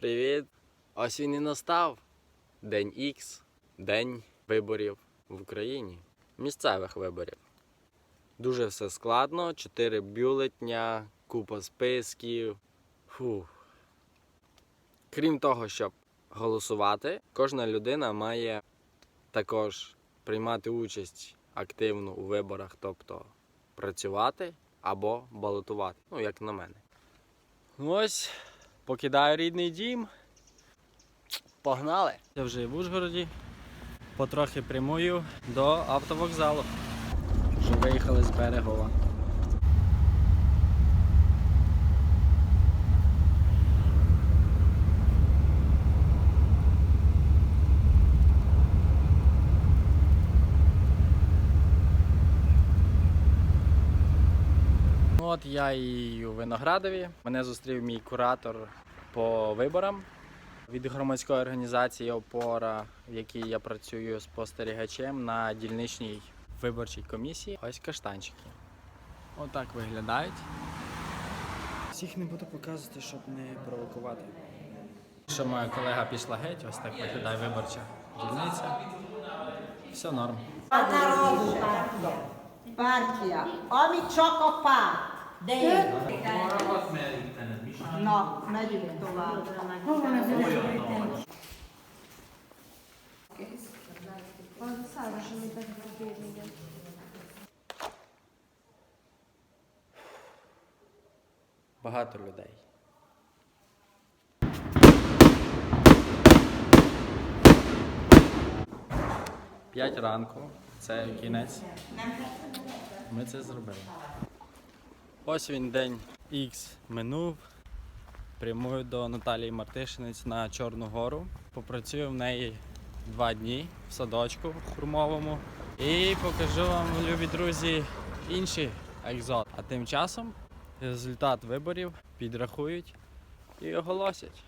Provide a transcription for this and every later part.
Привіт! Ось він і настав. День Х, день виборів в Україні. Місцевих виборів. Дуже все складно. Чотири бюлетня, купа списків. Фух. Крім того, щоб голосувати, кожна людина має також приймати участь активно у виборах, тобто працювати або балотувати. Ну, як на мене. Ось, покидаю рідний дім. Погнали! Я вже в Ужгороді. Потрохи прямую до автовокзалу. Вже виїхали з берегова. От я і у Виноградові. Мене зустрів мій куратор по виборам від громадської організації Опора, в якій я працюю спостерігачем на дільничній виборчій комісії. Ось каштанчики. Отак виглядають. Всіх не буду показувати, щоб не провокувати. Що моя колега пішла геть, ось так виглядає виборча дільниця. Все норм. Партія. Партія. Не так победили. Багато людей. П'ять ранку. Це кінець. Ми це зробили. Ось він день X минув. Прямую до Наталії Мартишинець на Чорну Гору. Попрацюю в неї два дні в садочку хурмовому. І покажу вам, любі друзі, інші екзот. А тим часом результат виборів підрахують і оголосять.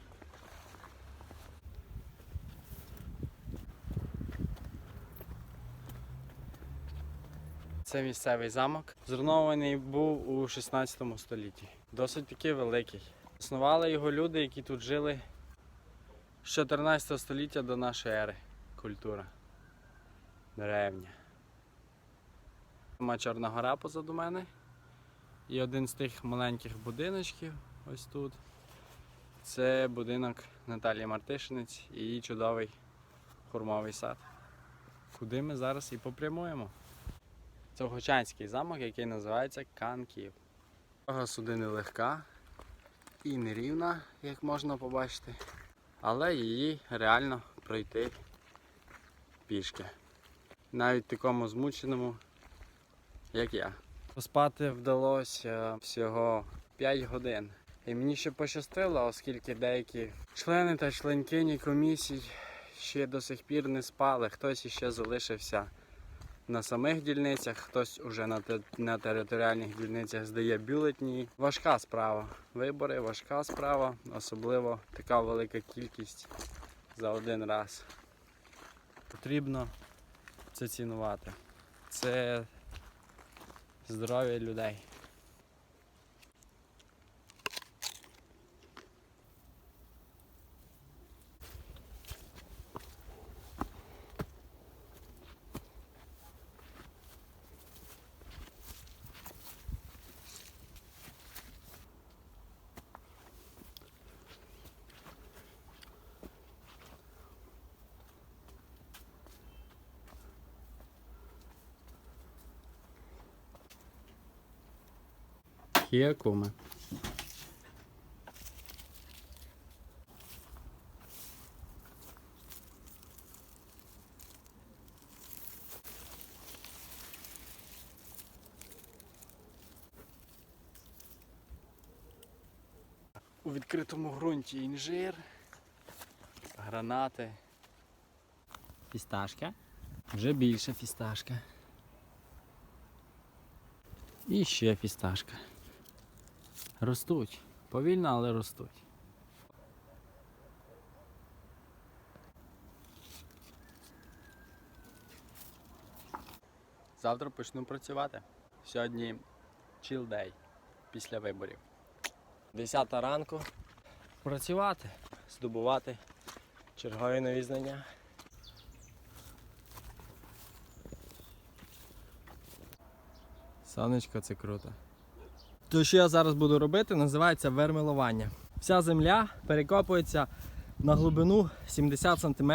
Це місцевий замок. Зруйнований був у 16 столітті. Досить таки великий. Існували його люди, які тут жили з 14 століття до нашої ери. Культура. Древня. Ма Чорна гора позаду мене. І один з тих маленьких будиночків, ось тут. Це будинок Наталії Мартишинець і її чудовий хурмовий сад. Куди ми зараз і попрямуємо. Це Гочанський замок, який називається Канків. Дорога сюди нелегка і нерівна, як можна побачити, але її реально пройти пішки. Навіть такому змученому, як я. Поспати вдалося всього 5 годин. І мені ще пощастило, оскільки деякі члени та членкині комісій ще до сих пір не спали. Хтось іще залишився на самих дільницях, хтось уже на, на територіальних дільницях здає бюлетні. Важка справа. Вибори, важка справа, особливо така велика кількість за один раз. Потрібно це цінувати. Це здоров'я людей. Хіакуми. У відкритому ґрунті інжир, гранати, фісташка. Вже більше фісташка. І ще фісташка. Ростуть. Повільно, але ростуть. Завтра почну працювати. Сьогодні chill day після виборів. 10 ранку. Працювати. здобувати чергові нові знання. Сонечко, це круто. То, що я зараз буду робити, називається вермелування. Вся земля перекопується на глибину 70 см.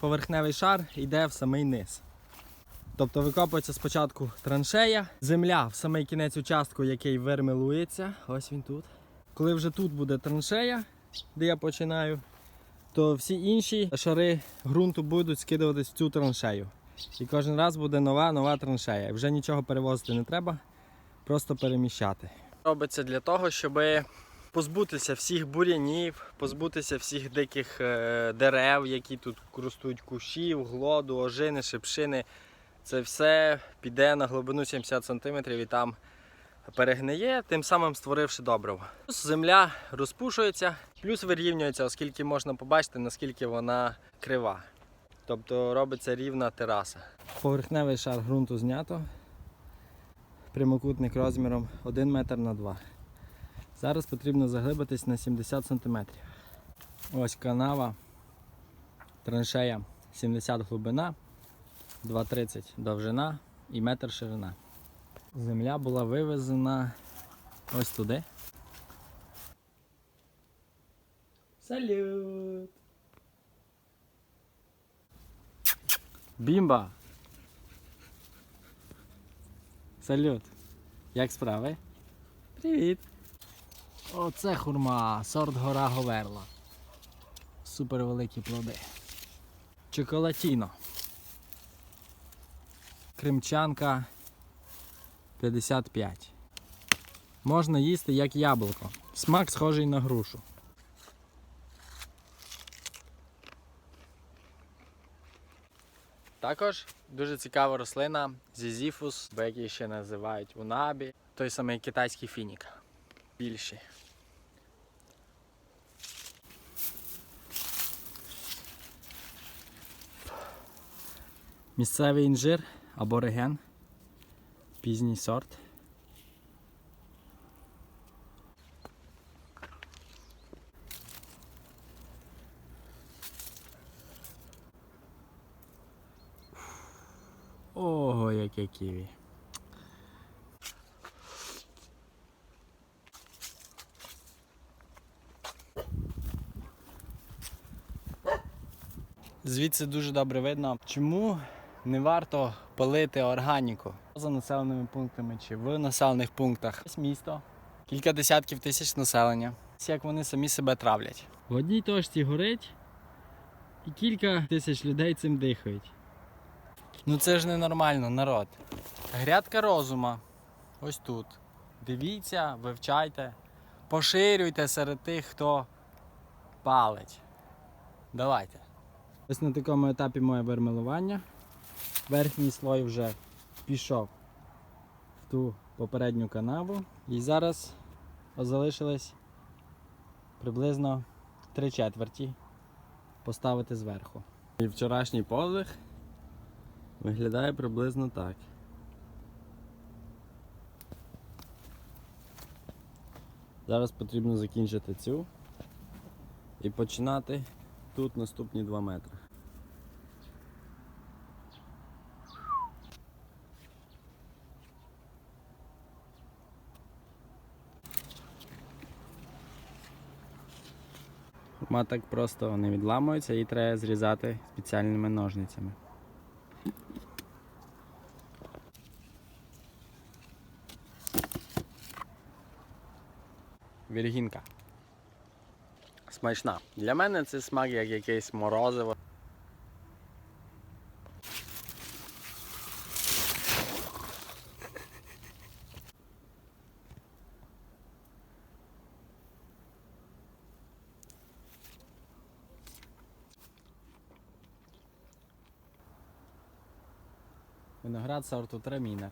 Поверхневий шар йде в самий низ. Тобто викопується спочатку траншея, земля в самий кінець участку, який вермелується. Ось він тут. Коли вже тут буде траншея, де я починаю, то всі інші шари ґрунту будуть скидуватись в цю траншею. І кожен раз буде нова нова траншея. Вже нічого перевозити не треба, просто переміщати. Робиться для того, щоб позбутися всіх бур'янів, позбутися всіх диких е, дерев, які тут ростуть, кущів, глоду, ожини, шипшини. Це все піде на глибину 70 см і там перегниє, тим самим створивши добриво. Плюс Земля розпушується, плюс вирівнюється, оскільки можна побачити, наскільки вона крива. Тобто робиться рівна тераса. Поверхневий шар ґрунту знято. Прямокутник розміром 1 метр на 2. Зараз потрібно заглибитись на 70 см. Ось канава, траншея 70 глибина, 2,30 довжина і метр ширина. Земля була вивезена ось туди. Салют! Бімба! Салют! Як справи? Привіт! Оце хурма, сорт гора Говерла. Супер великі плоди. Чоколатіно. Кримчанка 55. Можна їсти як яблуко. Смак схожий на грушу. Також дуже цікава рослина зізіфус, або як її ще називають унабі. Той самий китайський фінік. Більші. Місцевий інжир або реген. Пізній сорт. Яке ківі. Звідси дуже добре видно, чому не варто палити органіку за населеними пунктами чи в населених пунктах. Ось місто, кілька десятків тисяч населення. Ось Як вони самі себе травлять. В одній точці горить і кілька тисяч людей цим дихають. Ну це ж ненормально, народ. Грядка розума. Ось тут. Дивіться, вивчайте, поширюйте серед тих, хто палить. Давайте. Ось на такому етапі моє вермелування. Верхній слой вже пішов в ту попередню канаву. І зараз залишилось приблизно три четверті поставити зверху. І вчорашній подвиг виглядає приблизно так. Зараз потрібно закінчити цю і починати тут наступні 2 метри. Ма так просто не відламується, її треба зрізати спеціальними ножницями. Віргінка. Смачна. Для мене це смак як якесь морозиво. Виноград сорту Трамінер.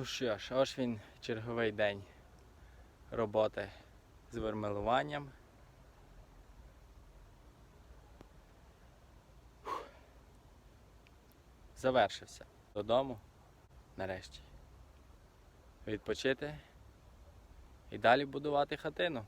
Ну що ж, ось він черговий день роботи з вермелуванням. Завершився. Додому нарешті. Відпочити і далі будувати хатину.